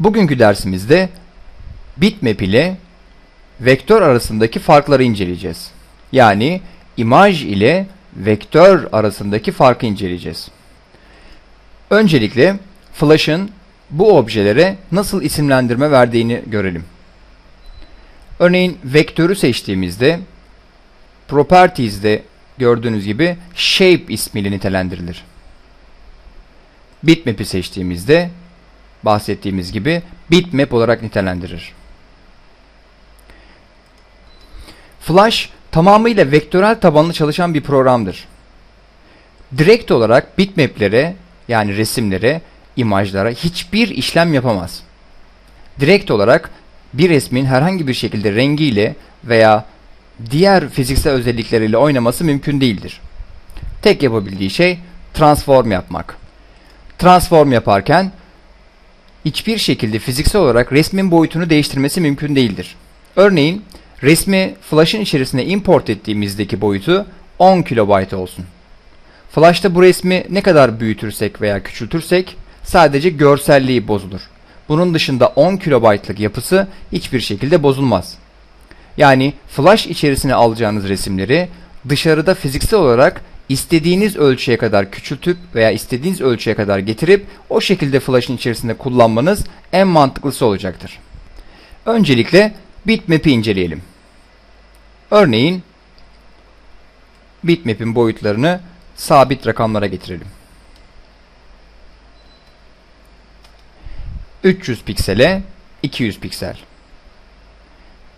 Bugünkü dersimizde bitmap ile vektör arasındaki farkları inceleyeceğiz. Yani imaj ile vektör arasındaki farkı inceleyeceğiz. Öncelikle Flash'ın bu objelere nasıl isimlendirme verdiğini görelim. Örneğin vektörü seçtiğimizde Properties'de gördüğünüz gibi Shape ismiyle nitelendirilir. Bitmap'i seçtiğimizde bahsettiğimiz gibi bitmap olarak nitelendirir. Flash tamamıyla vektörel tabanlı çalışan bir programdır. Direkt olarak bitmaplere yani resimlere, imajlara hiçbir işlem yapamaz. Direkt olarak bir resmin herhangi bir şekilde rengiyle veya diğer fiziksel özellikleriyle oynaması mümkün değildir. Tek yapabildiği şey transform yapmak. Transform yaparken hiçbir şekilde fiziksel olarak resmin boyutunu değiştirmesi mümkün değildir. Örneğin resmi Flash'ın içerisine import ettiğimizdeki boyutu 10 KB olsun. Flash'ta bu resmi ne kadar büyütürsek veya küçültürsek sadece görselliği bozulur. Bunun dışında 10 KB'lık yapısı hiçbir şekilde bozulmaz. Yani Flash içerisine alacağınız resimleri dışarıda fiziksel olarak istediğiniz ölçüye kadar küçültüp veya istediğiniz ölçüye kadar getirip o şekilde Flash'ın içerisinde kullanmanız en mantıklısı olacaktır. Öncelikle bitmap'i inceleyelim. Örneğin bitmap'in boyutlarını sabit rakamlara getirelim. 300 piksele 200 piksel.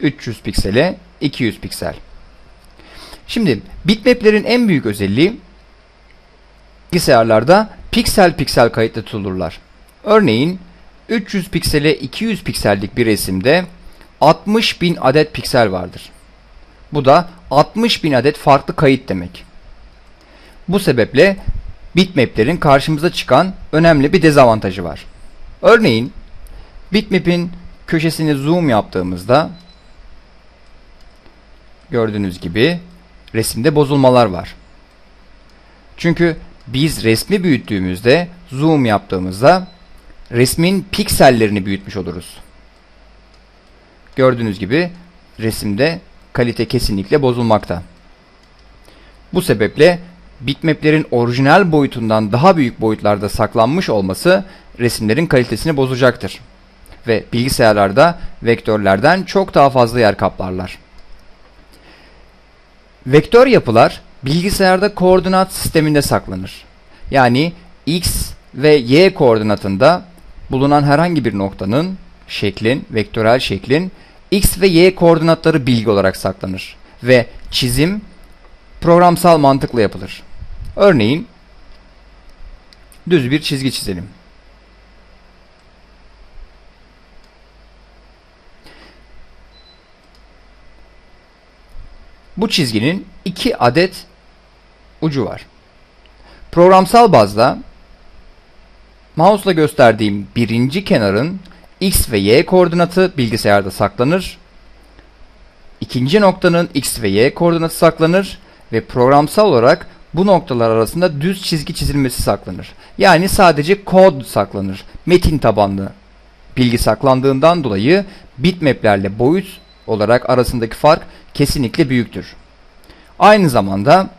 300 piksele 200 piksel. Şimdi bitmap'lerin en büyük özelliği bilgisayarlarda piksel piksel kayıtlı tutulurlar. Örneğin 300 piksele 200 piksellik bir resimde 60 bin adet piksel vardır. Bu da 60 bin adet farklı kayıt demek. Bu sebeple bitmap'lerin karşımıza çıkan önemli bir dezavantajı var. Örneğin bitmap'in köşesini zoom yaptığımızda gördüğünüz gibi resimde bozulmalar var. Çünkü biz resmi büyüttüğümüzde zoom yaptığımızda resmin piksellerini büyütmüş oluruz. Gördüğünüz gibi resimde kalite kesinlikle bozulmakta. Bu sebeple bitmap'lerin orijinal boyutundan daha büyük boyutlarda saklanmış olması resimlerin kalitesini bozacaktır. Ve bilgisayarlarda vektörlerden çok daha fazla yer kaplarlar. Vektör yapılar bilgisayarda koordinat sisteminde saklanır. Yani x ve y koordinatında bulunan herhangi bir noktanın, şeklin, vektörel şeklin x ve y koordinatları bilgi olarak saklanır ve çizim programsal mantıkla yapılır. Örneğin düz bir çizgi çizelim. Bu çizginin iki adet ucu var. Programsal bazda mouse'la gösterdiğim birinci kenarın x ve y koordinatı bilgisayarda saklanır. İkinci noktanın x ve y koordinatı saklanır ve programsal olarak bu noktalar arasında düz çizgi çizilmesi saklanır. Yani sadece kod saklanır. Metin tabanlı bilgi saklandığından dolayı bitmap'lerle boyut olarak arasındaki fark kesinlikle büyüktür. Aynı zamanda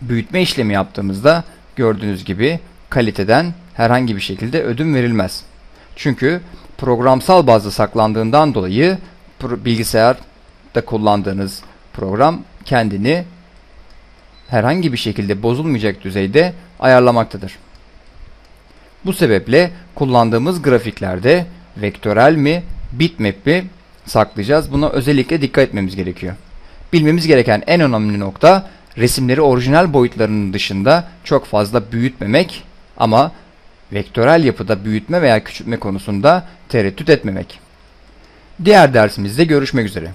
büyütme işlemi yaptığımızda gördüğünüz gibi kaliteden herhangi bir şekilde ödün verilmez. Çünkü programsal bazda saklandığından dolayı bilgisayarda kullandığınız program kendini herhangi bir şekilde bozulmayacak düzeyde ayarlamaktadır. Bu sebeple kullandığımız grafiklerde vektörel mi, bitmap mi saklayacağız. Buna özellikle dikkat etmemiz gerekiyor. Bilmemiz gereken en önemli nokta resimleri orijinal boyutlarının dışında çok fazla büyütmemek ama vektörel yapıda büyütme veya küçültme konusunda tereddüt etmemek. Diğer dersimizde görüşmek üzere.